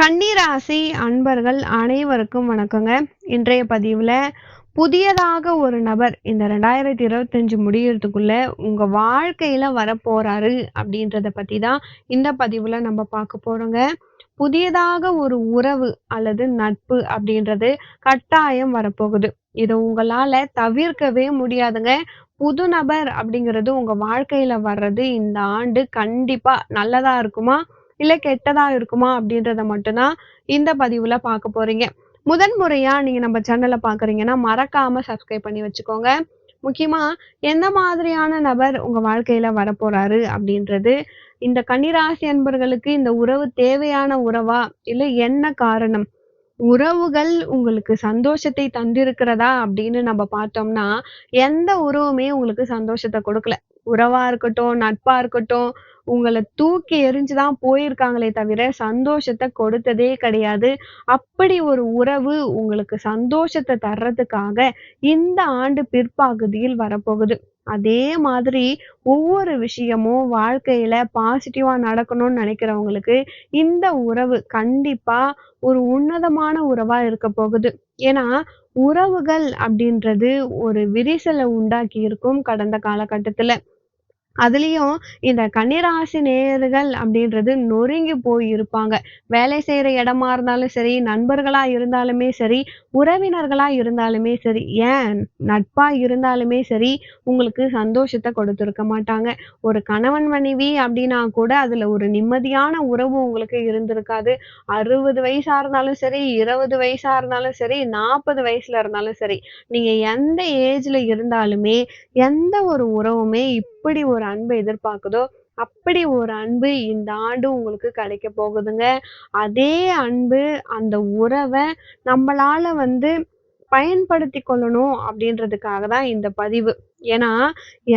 கன்னிராசி அன்பர்கள் அனைவருக்கும் வணக்கங்க. இன்றைய பதிவில் புதியதாக ஒரு நபர் இந்த ரெண்டாயிரத்தி இருபத்தஞ்சு முடியறதுக்குள்ள உங்கள் வாழ்க்கையில் வரப்போறாரு அப்படின்றத பற்றி தான் இந்த பதிவில் நம்ம பார்க்க போகிறோங்க புதியதாக ஒரு உறவு அல்லது நட்பு அப்படின்றது கட்டாயம் வரப்போகுது. இதை உங்களால் தவிர்க்கவே முடியாதுங்க. புது நபர் அப்படிங்கிறது உங்கள் வாழ்க்கையில் வர்றது இந்த ஆண்டு கண்டிப்பாக நல்லதாக இருக்குமா? இல்லை கெட்டதாக இருக்குமா அப்படின்றத மட்டும்தான் இந்த பதிவில் பார்க்க போகிறீங்க முதன் முறையாக நீங்கள் நம்ம சேனலை பார்க்குறீங்கன்னா மறக்காமல் சப்ஸ்கிரைப் பண்ணி வச்சுக்கோங்க. முக்கியமாக எந்த மாதிரியான நபர் உங்கள் வாழ்க்கையில் வரப்போகிறாரு அப்படின்றது இந்த கன்னிராசி அன்பர்களுக்கு இந்த உறவு தேவையான உறவா இல்லை என்ன காரணம்? உறவுகள் உங்களுக்கு சந்தோஷத்தை தந்திருக்கிறதா அப்படின்னு நம்ம பார்த்தோம்னா எந்த உறவுமே உங்களுக்கு சந்தோஷத்தை கொடுக்கல. உறவா இருக்கட்டும் நட்பா இருக்கட்டும் உங்களை தூக்கி எறிஞ்சுதான் போயிருக்காங்களே தவிர சந்தோஷத்தை கொடுத்ததே கிடையாது. அப்படி ஒரு உறவு உங்களுக்கு சந்தோஷத்தை தர்றதுக்காக இந்த ஆண்டு பிற்பகுதியில் வரப்போகுது. அதே மாதிரி ஒவ்வொரு விஷயமும் வாழ்க்கையில பாசிட்டிவா நடக்கணும்னு நினைக்கிறவங்களுக்கு இந்த உறவு கண்டிப்பா ஒரு உன்னதமான உறவா இருக்க போகுது. ஏன்னா உறவுகள் அப்படின்றது ஒரு விரிசலை உண்டாக்கி இருக்கும் கடந்த காலகட்டத்துல. அதுலேயும் இந்த கன்னிராசி நேயர்கள் அப்படின்றது நொறுங்கி போய் இருப்பாங்க. வேலை செய்கிற இடமா இருந்தாலும் சரி நண்பர்களாக இருந்தாலுமே சரி உறவினர்களாக இருந்தாலுமே சரி ஏன் நட்பாக இருந்தாலுமே சரி உங்களுக்கு சந்தோஷத்தை கொடுத்துருக்க மாட்டாங்க. ஒரு கணவன் மனைவி அப்படின்னா கூட அதில் ஒரு நிம்மதியான உறவு உங்களுக்கு இருந்திருக்காது. அறுபது வயசாக இருந்தாலும் சரி இருபது வயசாக இருந்தாலும் சரி நாற்பது வயசில் இருந்தாலும் சரி நீங்கள் எந்த ஏஜில் இருந்தாலுமே எந்த ஒரு உறவுமே எப்படி ஒரு அன்பை எதிர்பார்க்குதோ அப்படி ஒரு அன்பு இந்த ஆண்டு உங்களுக்கு கிடைக்க போகுதுங்க. அதே அன்பு அந்த உறவை நம்மளால வந்து பயன்படுத்தி கொள்ளணும் அப்படின்றதுக்காக தான் இந்த பதிவு. ஏன்னா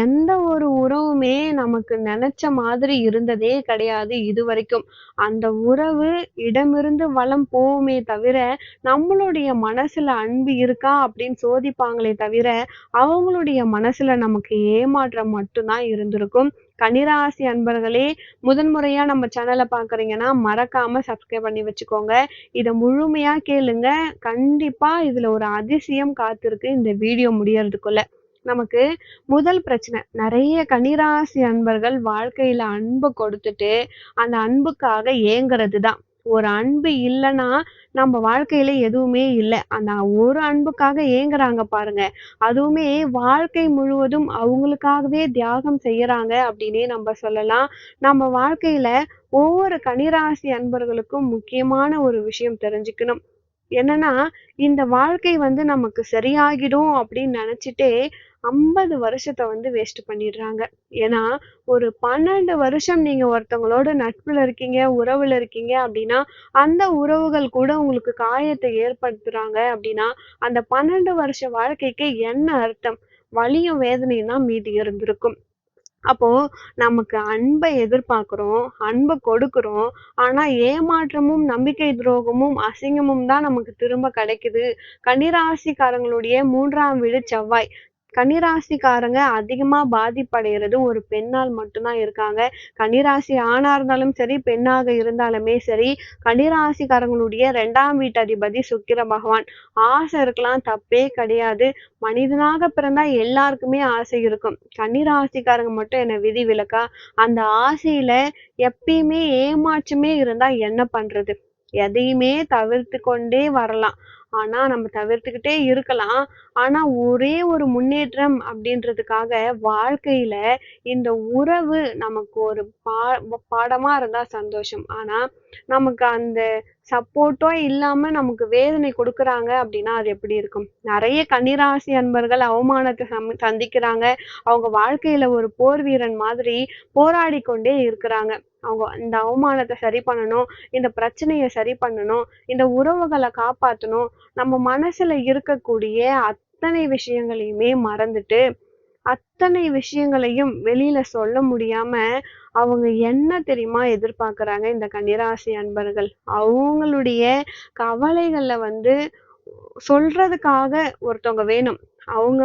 எந்த ஒரு உறவுமே நமக்கு நினைச்ச மாதிரி இருந்ததே கிடையாது இது வரைக்கும் அந்த உறவு இடமிருந்து வளம் போகுமே தவிர நம்மளுடைய மனசுல அன்பு இருக்கா அப்படின்னு சோதிப்பாங்களே தவிர அவங்களுடைய மனசுல நமக்கு ஏமாற்றம் மட்டும்தான் இருந்திருக்கும். கன்னிராசி அன்பர்களே முதன்முறையா நம்ம சேனலை பாக்குறீங்கன்னா மறக்காம சப்ஸ்கிரைப் பண்ணி வச்சுக்கோங்க. இதை முழுமையா கேளுங்க. கண்டிப்பா இதுல ஒரு அதிசயம் காத்திருக்கு இந்த வீடியோ முடியறதுக்குள்ள. நமக்கு முதல் பிரச்சனை நிறைய கன்னிராசி அன்பர்கள் வாழ்க்கையில அன்பு கொடுத்துட்டு அந்த அன்புக்காக ஏங்குறது தான் ஒரு அன்பு இல்லைன்னா நம்ம வாழ்க்கையில எதுவுமே இல்லை. அந்த ஒரு அன்புக்காக ஏங்குறாங்க பாருங்க. அதுவுமே வாழ்க்கை முழுவதும் அவங்களுக்காகவே தியாகம் செய்யறாங்க அப்படின்னே நம்ம சொல்லலாம். நம்ம வாழ்க்கையில ஒவ்வொரு கனிராசி அன்பர்களுக்கும் முக்கியமான ஒரு விஷயம் தெரிஞ்சுக்கணும். என்னன்னா இந்த வாழ்க்கை வந்து நமக்கு சரியாகிடும் அப்படின்னு நினைச்சிட்டே ஐம்பது வருஷத்தை வந்து வேஸ்ட் பண்ணிடுறாங்க. ஏன்னா ஒரு பன்னெண்டு வருஷம் நீங்க ஒருத்தவங்களோட நட்புல இருக்கீங்க உறவுல இருக்கீங்க அப்படின்னா அந்த உறவுகள் கூட உங்களுக்கு காயத்தை ஏற்படுத்துறாங்க அப்படின்னா அந்த பன்னெண்டு வருஷ வாழ்க்கைக்கு என்ன அர்த்தம்? வலியும் வேதனையும் தான் மீதி இருந்திருக்கும். அப்போ நமக்கு அன்பை எதிர்பார்க்கிறோம் அன்பை கொடுக்கிறோம். ஆனா ஏமாற்றமும் நம்பிக்கை துரோகமும் அசிங்கமும் தான் நமக்கு திரும்ப கிடைக்குது. கன்னிராசிக்காரங்களுடைய மூன்றாம் வீடு செவ்வாய். கன்னிராசிக்காரங்க அதிகமா பாதிப்படைகிறது ஒரு பெண்ணால் மட்டும்தான் இருக்காங்க. கன்னிராசி ஆணாக இருந்தாலும் சரி பெண்ணாக இருந்தாலுமே சரி கன்னிராசிக்காரங்களுடைய ரெண்டாம் வீட்டு அதிபதி சுக்கிர பகவான். ஆசை இருக்கலாம் தப்பே கிடையாது. மனிதனாக பிறந்தா எல்லாருக்குமே ஆசை இருக்கும். கன்னிராசிக்காரங்க மட்டும் என்ன விதி விலக்கா? அந்த ஆசையில எப்பயுமே ஏமாற்றமே இருந்தா என்ன பண்றது? எதையுமே தவிர்த்து கொண்டே வரலாம். ஆனா நம்ம தவிர்த்துக்கிட்டே இருக்கலாம். ஆனா ஒரே ஒரு முன்னேற்றம் அப்படின்றதுக்காக வாழ்க்கையில இந்த உறவு நமக்கு ஒரு பா பாடமா இருந்தா சந்தோஷம். ஆனா நமக்கு அந்த சப்போர்ட்டோ இல்லாம நமக்கு வேதனை கொடுக்குறாங்க அப்படின்னா அது எப்படி இருக்கும்? நிறைய கன்னிராசி அன்பர்கள் அவமானத்தை சம் சந்திக்கிறாங்க. அவங்க வாழ்க்கையில ஒரு போர் வீரன் மாதிரி போராடி கொண்டே இருக்கிறாங்க. அவங்க இந்த அவமானத்தை சரி பண்ணணும் இந்த பிரச்சனையை சரி பண்ணணும் இந்த உறவுகளை காப்பாற்றணும் நம்ம மனசுல இருக்கக்கூடிய அத்தனை விஷயங்களையுமே மறந்துட்டு அத்தனை விஷயங்களையும் வெளியில சொல்ல முடியாம அவங்க என்ன தெரியுமா எதிர்பார்க்கறாங்க இந்த கன்னிராசி அன்பர்கள்? அவங்களுடைய கவலைகள்ல வந்து சொல்றதுக்காக ஒருத்தவங்க வேணும். அவங்க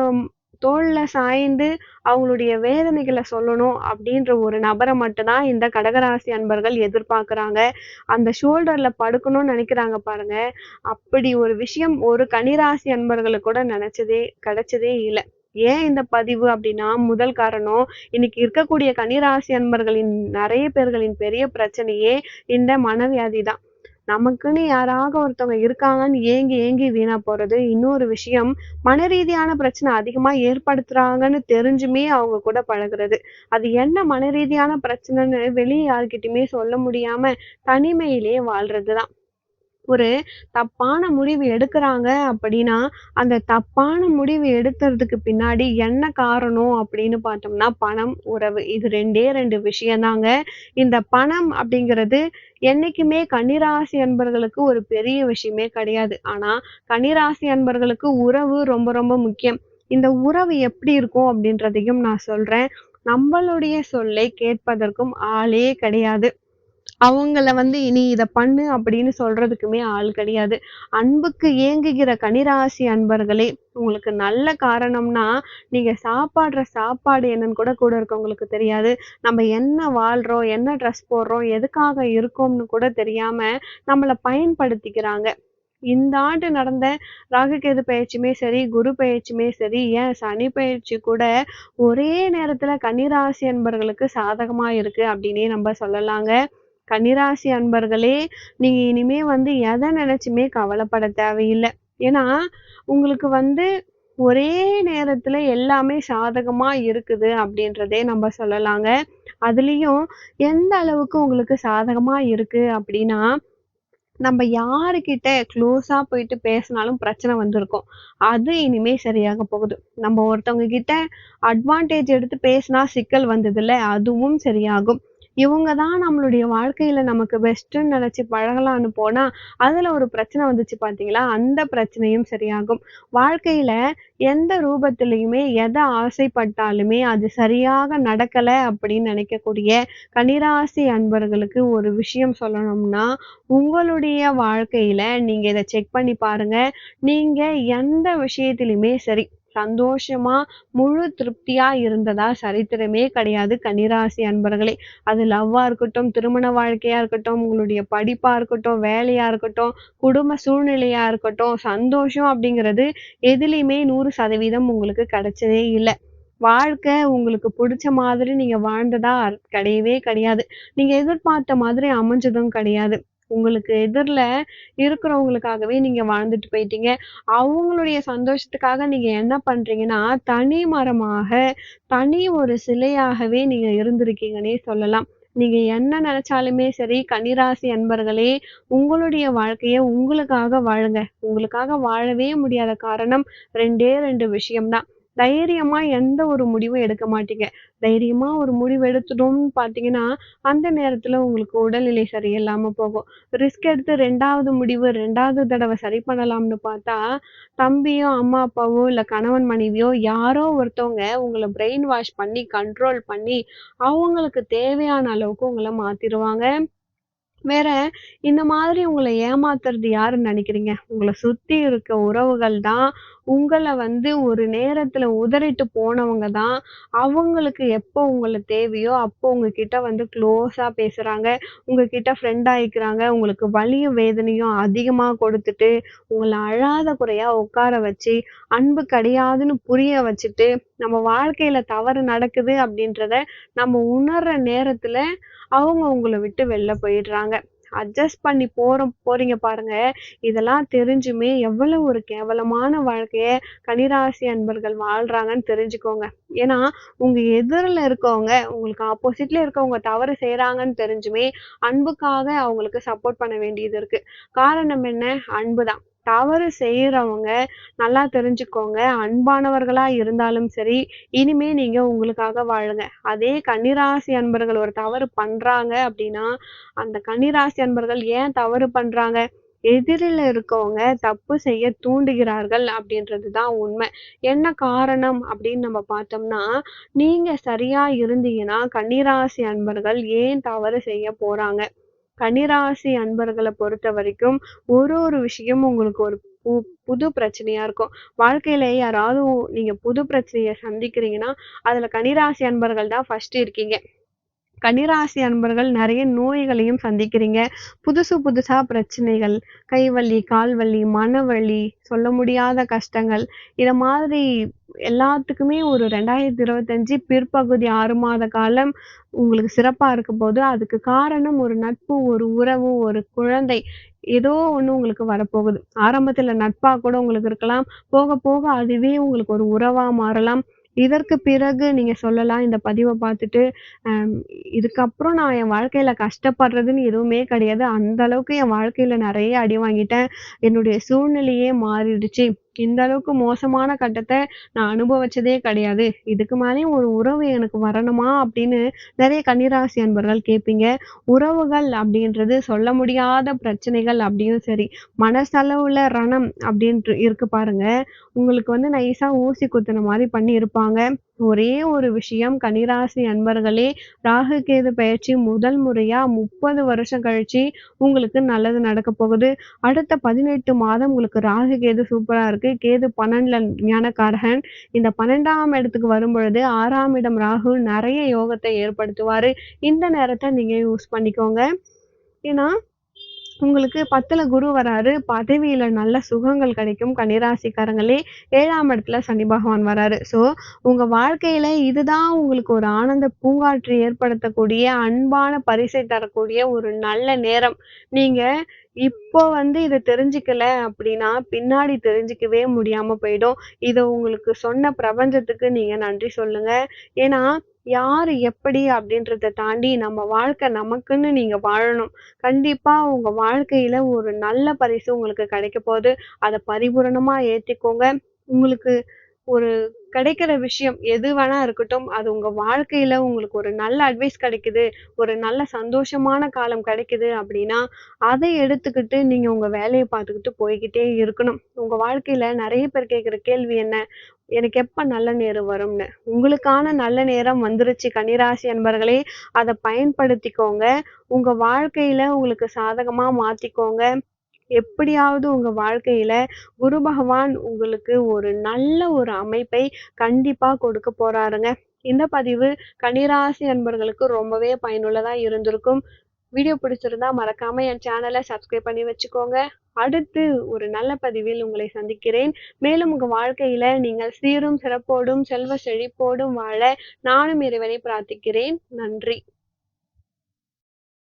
தோளில் சாய்ந்து அவங்களுடைய வேதனைகளை சொல்லணும் அப்படின்ற ஒரு நபரை மட்டும்தான் இந்த கடகராசி அன்பர்கள் எதிர்பார்க்குறாங்க. அந்த ஷோல்டரில் படுக்கணும்னு நினைக்கிறாங்க பாருங்க. அப்படி ஒரு விஷயம் ஒரு கனிராசி அன்பர்களுக்கு கூட நினச்சதே கிடைச்சதே இல்லை ஏன் இந்த பதிவு அப்படின்னா, முதல் காரணம் இன்னைக்கு இருக்கக்கூடிய கன்னிராசி அன்பர்களின் நிறைய பேர்களின் பெரிய பிரச்சனையே இந்த மனவியாதி தான். நமக்குன்னு யாராக ஒருத்தவங்க இருக்காங்கன்னு ஏங்கி ஏங்கி வீணா போறது. இன்னொரு விஷயம் மனரீதியான பிரச்சனை அதிகமா ஏற்படுத்துறாங்கன்னு தெரிஞ்சுமே அவங்க கூட பழகுறது. அது என்ன மனரீதியான பிரச்சனைன்னு வெளிய யார்கிட்டயுமே சொல்ல முடியாம தனிமையிலேயே வாழ்றதுதான் ஒரு தப்பான முடிவு எடுக்கிறாங்க அப்படின்னா, அந்த தப்பான முடிவு எடுக்கறதுக்கு பின்னாடி என்ன காரணம் அப்படின்னு பார்த்தோம்னா, பணம், உறவு. இது ரெண்டே ரெண்டு விஷயம்தாங்க இந்த பணம் அப்படிங்கிறது என்னைக்குமே கன்னிராசி அன்பர்களுக்கு ஒரு பெரிய விஷயமே கிடையாது. ஆனா, கன்னிராசி அன்பர்களுக்கு உறவு ரொம்ப ரொம்ப முக்கியம். இந்த உறவு எப்படி இருக்கும் அப்படின்றதையும் நான் சொல்றேன். நம்மளுடைய சொல்லை கேட்பதற்கும் ஆளே கிடையாது. அவங்கள வந்து "நீ இதை பண்ணு" அப்படின்னு சொல்றதுக்குமே ஆள் கிடையாது. அன்புக்கு ஏங்குகிற கனிராசி அன்பர்களே, உங்களுக்கு நல்ல காரணம்னா, நீங்க சாப்பாடுற சாப்பாடு என்னன்னு கூட கூட இருக்கவங்களுக்கு தெரியாது. நம்ம என்ன வாழ்றோம், என்ன ட்ரெஸ் போடுறோம், எதுக்காக இருக்கோம்னு கூட தெரியாம நம்மளை பயன்படுத்திக்கிறாங்க. இந்த ஆண்டு நடந்த ராகுகேது பயிற்சியுமே சரி, குரு பயிற்சியுமே சரி, ஏன் சனி பயிற்சி கூட ஒரே நேரத்துல கன்னிராசி அன்பர்களுக்கு சாதகமா இருக்கு அப்படின்னே நம்ம சொல்லலாங்க. கன்னிராசி அன்பர்களே, நீங்க இனிமே வந்து எதை நினைச்சுமே கவலைப்பட தேவையில்லை ஏன்னா, உங்களுக்கு வந்து ஒரே நேரத்துல எல்லாமே சாதகமா இருக்குது அப்படின்றதே நம்ம சொல்லலாங்க. அதுலேயும் எந்த அளவுக்கு உங்களுக்கு சாதகமா இருக்கு அப்படின்னா, நம்ம யாருக்கிட்ட க்ளோஸாக போயிட்டு பேசினாலும் பிரச்சனை வந்திருக்கும். அது இனிமே சரியாக போகுது. நம்ம ஒருத்தவங்க கிட்ட அட்வான்டேஜ் எடுத்து பேசினா சிக்கல் வந்ததுல்ல, அதுவும் சரியாகும். இவங்க தான் நம்மளுடைய வாழ்க்கையில நமக்கு பெஸ்ட்டுன்னு நினைச்சு பழகலான்னு போனா, அதுல ஒரு பிரச்சனை வந்துச்சு பார்த்தீங்களா? அந்த பிரச்சனையும் சரியாகும். வாழ்க்கையில எந்த ரூபத்திலையுமே எதை ஆசைப்பட்டாலுமே அது சரியாக நடக்கல அப்படின்னு நினைக்கக்கூடிய கனிராசி அன்பர்களுக்கு ஒரு விஷயம் சொல்லணும்னா, உங்களுடைய வாழ்க்கையில நீங்க இதை செக் பண்ணி பாருங்க. நீங்க எந்த விஷயத்திலுமே சரி, சந்தோஷமா, முழு திருப்தியா இருந்ததா சரித்திரமே கிடையாது கன்னிராசி அன்பர்களே. அது லவ்வா இருக்கட்டும், திருமண வாழ்க்கையா இருக்கட்டும், உங்களுடைய படிப்பா இருக்கட்டும், வேலையா இருக்கட்டும், குடும்ப சூழ்நிலையா இருக்கட்டும், சந்தோஷம் அப்படிங்கிறது எதுலையுமே நூறு சதவீதம் உங்களுக்கு கிடைச்சதே இல்லை வாழ்க்கை உங்களுக்கு பிடிச்ச மாதிரி நீங்க வாழ்ந்ததா அர் கிடையவே கிடையாது. நீங்க எதிர்பார்த்த மாதிரி அமைஞ்சதும் கிடையாது. உங்களுக்கு எதிரில் இருக்கிறவங்களுக்காகவே நீங்கள் வாழ்ந்துட்டு போயிட்டீங்க. அவங்களுடைய சந்தோஷத்துக்காக நீங்கள் என்ன பண்ணுறீங்கன்னா தனி மரமாக, தனி ஒரு சிலையாகவே நீங்கள் இருந்திருக்கீங்கன்னே சொல்லலாம். நீங்க என்ன நினைச்சாலுமே சரி, கன்னிராசி அன்பர்களே, உங்களுடைய வாழ்க்கைய உங்களுக்காக வாழுங்க. உங்களுக்காக வாழவே முடியாத காரணம் ரெண்டே ரெண்டு விஷயம்தான் தைரியமா எந்த ஒரு முடிவும் எடுக்க மாட்டீங்க. தைரியமா ஒரு முடிவு எடுத்துட்டோம்னு பார்த்தீங்கன்னா, அந்த நேரத்துல உங்களுக்கு உடல்நிலை சரியில்லாம போகும். ரிஸ்க் எடுத்து ரெண்டாவது முடிவு ரெண்டாவது தடவை சரி பண்ணலாம்னு பார்த்தா, தம்பியோ, அம்மா, அப்பாவோ இல்ல கணவன் மனைவியோ யாரோ ஒருத்தவங்க உங்களை பிரெயின் வாஷ் பண்ணி, கண்ட்ரோல் பண்ணி, அவங்களுக்கு தேவையான அளவுக்கு உங்களை மாத்திருவாங்க. வேற இந்த மாதிரி உங்களை ஏமாத்துறது யாருன்னு நினைக்கிறீங்க? உங்களை சுத்தி இருக்க உறவுகள் தான் உங்களை வந்து ஒரு நேரத்தில் உதறிட்டு போனவங்க தான், அவங்களுக்கு எப்போ உங்களை தேவையோ, அப்போ உங்ககிட்ட வந்து க்ளோஸாக பேசுகிறாங்க உங்ககிட்ட ஃப்ரெண்ட் ஆகிக்கிறாங்க உங்களுக்கு வலியும், வேதனையும் அதிகமாக கொடுத்துட்டு, உங்களை அழாத குறையாக உட்கார வச்சு, அன்பு கிடையாதுன்னு புரிய வச்சுட்டு, நம்ம வாழ்க்கையில் தவறு நடக்குது அப்படின்றத நம்ம உணர்கிற நேரத்தில் அவங்க உங்களை விட்டு வெளில போயிடுறாங்க. அட்ஜஸ்ட் பண்ணி போகிறோம் போகிறீங்க பாருங்கள் இதெல்லாம் தெரிஞ்சுமே எவ்வளவு ஒரு கேவலமான வாழ்க்கையை கனிராசி அன்பர்கள் வாழ்கிறாங்கன்னு தெரிஞ்சுக்கோங்க. ஏன்னா, உங்கள் எதிரில் இருக்கவங்க, உங்களுக்கு ஆப்போசிட்டில் இருக்கவங்க தவறு செய்கிறாங்கன்னு தெரிஞ்சுமே, அன்புக்காக அவங்களுக்கு சப்போர்ட் பண்ண வேண்டியது இருக்குது காரணம் என்ன? அன்பு தான். தவறு செய்கிறவங்க நல்லா தெரிஞ்சுக்கோங்க. அன்பானவர்களாக இருந்தாலும் சரி, இனிமே நீங்கள் உங்களுக்காக வாழுங்க. அதே கன்னிராசி அன்பர்கள் ஒரு தவறு பண்ணுறாங்க அப்படின்னா, அந்த கன்னிராசி அன்பர்கள் ஏன் தவறு பண்ணுறாங்க எதிரில் இருக்கவங்க தப்பு செய்ய தூண்டுகிறார்கள் அப்படின்றது தான் உண்மை. என்ன காரணம் அப்படின்னு நம்ம பார்த்தோம்னா, நீங்கள் சரியாக இருந்தீங்கன்னா, கன்னிராசி அன்பர்கள் ஏன் தவறு செய்ய போகிறாங்க கன்னிராசி பொறுத்த வரைக்கும் ஒரு ஒரு விஷயமும் உங்களுக்கு ஒரு பு புது பிரச்சனையா இருக்கும். வாழ்க்கையில யாராவது நீங்க புது பிரச்சனையை சந்திக்கிறீங்கன்னா, அதுல கன்னிராசி அன்பர்கள் தான் ஃபஸ்ட்டு இருக்கீங்க. கன்னிராசி அன்பர்கள் நிறைய நோய்களையும் சந்திக்கிறீங்க. புதுசு புதுசா பிரச்சனைகள், கை கால்வலி கால் வலி, மனவலி, சொல்ல முடியாத கஷ்டங்கள், இத மாதிரி எல்லாத்துக்குமே ஒரு 2025 பிற்பகுதி ஆறு மாத காலம் உங்களுக்கு சிறப்பா இருக்கப்போது. அதுக்கு காரணம் ஒரு நட்பு, ஒரு உறவு, ஒரு குழந்தை. ஏதோ ஒண்ணு உங்களுக்கு வரப்போகுது. ஆரம்பத்துல நட்பா கூட உங்களுக்கு இருக்கலாம். போக போக அதுவே உங்களுக்கு ஒரு உறவா மாறலாம். இதற்கு பிறகு நீங்க சொல்லலாம் இந்த பதிவை பார்த்துட்டு, இதுக்கப்புறம் நான் என் வாழ்க்கையில கஷ்டப்படுறதுன்னு எதுவுமே கிடையாது. அந்த அளவுக்கு என் வாழ்க்கையில நிறைய அடி வாங்கிட்டேன். என்னுடைய சூழ்நிலையே மாறிடுச்சு. இந்த அளவுக்கு மோசமான கட்டத்தை நான் அனுபவிச்சதே கிடையாது. இதுக்கு மேலேயும் ஒரு உறவு எனக்கு வரணுமா? அப்படின்னு நிறைய கன்னிராசி அன்பர்கள் கேட்பீங்க. உறவுகள் அப்படின்றது சொல்ல முடியாத பிரச்சனைகள் அப்படியும் சரி, மனசளவுல ரணம் அப்படின்ட்டு இருக்கு பாருங்க. உங்களுக்கு வந்து நைஸா ஊசி குத்துன பண்ணி இருப்பாங்க ஒரே ஒரு விஷயம் கன்னிராசி அன்பர்களே, ராகு கேது பயிற்சி முதல் முறையா 30 வருஷம் கழிச்சு உங்களுக்கு நல்லது நடக்க போகுது. அடுத்த 18 மாதம் உங்களுக்கு ராகு கேது சூப்பரா இருக்கு. கேது பன்னெண்டுல ஞானக்காரகன் இந்த 12ஆம் இடத்துக்கு வரும்பொழுது ஆறாம் இடம் ராகு நிறைய யோகத்தை ஏற்படுத்துவாரு. இந்த நேரத்தை நீங்க யூஸ் பண்ணிக்கோங்க. ஏன்னா, உங்களுக்கு 10ல குரு வராரு. பதவியில நல்ல சுகங்கள் கிடைக்கும் கன்னிராசிக்காரங்களே. ஏழாம் இடத்துல சனி பகவான் வராரு. ஸோ, உங்க வாழ்க்கையில இதுதான் உங்களுக்கு ஒரு ஆனந்த பூங்காற்று ஏற்படுத்தக்கூடிய, அன்பான பரிசை தரக்கூடிய ஒரு நல்ல நேரம். நீங்க இப்போ வந்து இதை தெரிஞ்சுக்கல அப்படின்னா, பின்னாடி தெரிஞ்சுக்கவே முடியாம போயிடும். இதை உங்களுக்கு சொன்ன பிரபஞ்சத்துக்கு நீங்க நன்றி சொல்லுங்க. ஏன்னா, யார் எப்படி அப்படின்றத தாண்டி நம்ம வாழ்க்கை நமக்குன்னு நீங்கள் வாழணும். கண்டிப்பாக உங்கள் வாழ்க்கையில் ஒரு நல்ல பரிசு உங்களுக்கு கிடைக்க போகுது அதை பரிபூரணமாக ஏத்துக்கோங்க. உங்களுக்கு ஒரு கிடைக்கிற விஷயம் எது வேணா இருக்கட்டும். அது உங்க வாழ்க்கையில உங்களுக்கு ஒரு நல்ல அட்வைஸ் கிடைக்குது, ஒரு நல்ல சந்தோஷமான காலம் கிடைக்குது அப்படின்னா, அதை எடுத்துக்கிட்டு நீங்க உங்க வேலையை பார்த்துக்கிட்டு போய்க்கிட்டே இருக்கணும். உங்க வாழ்க்கையில நிறைய பேர் கேட்குற கேள்வி என்ன? எனக்கு எப்ப நல்ல நேரம் வரும்னு. உங்களுக்கான நல்ல நேரம் வந்துருச்சு கன்னிராசி அன்பர்களே. அதை பயன்படுத்திக்கோங்க. உங்க வாழ்க்கையில உங்களுக்கு சாதகமா மாத்திக்கோங்க. எப்படியாவது உங்கள் வாழ்க்கையில் குரு பகவான் உங்களுக்கு ஒரு நல்ல ஒரு அமைப்பை கண்டிப்பாக கொடுக்கப் போகிறாருங்க இந்த பதிவு கன்னிராசி நண்பர்களுக்கு ரொம்பவே பயனுள்ளதாக இருந்திருக்கும். வீடியோ பிடிச்சிருந்தா மறக்காம என் சேனலை சப்ஸ்கிரைப் பண்ணி வச்சுக்கோங்க. அடுத்து ஒரு நல்ல பதிவில் உங்களை சந்திக்கிறேன். மேலும் உங்க வாழ்க்கையில நீங்கள் சீரும் சிறப்போடும், செல்வ செழிப்போடும் வாழ நானும் இறைவனை பிரார்த்திக்கிறேன். நன்றி.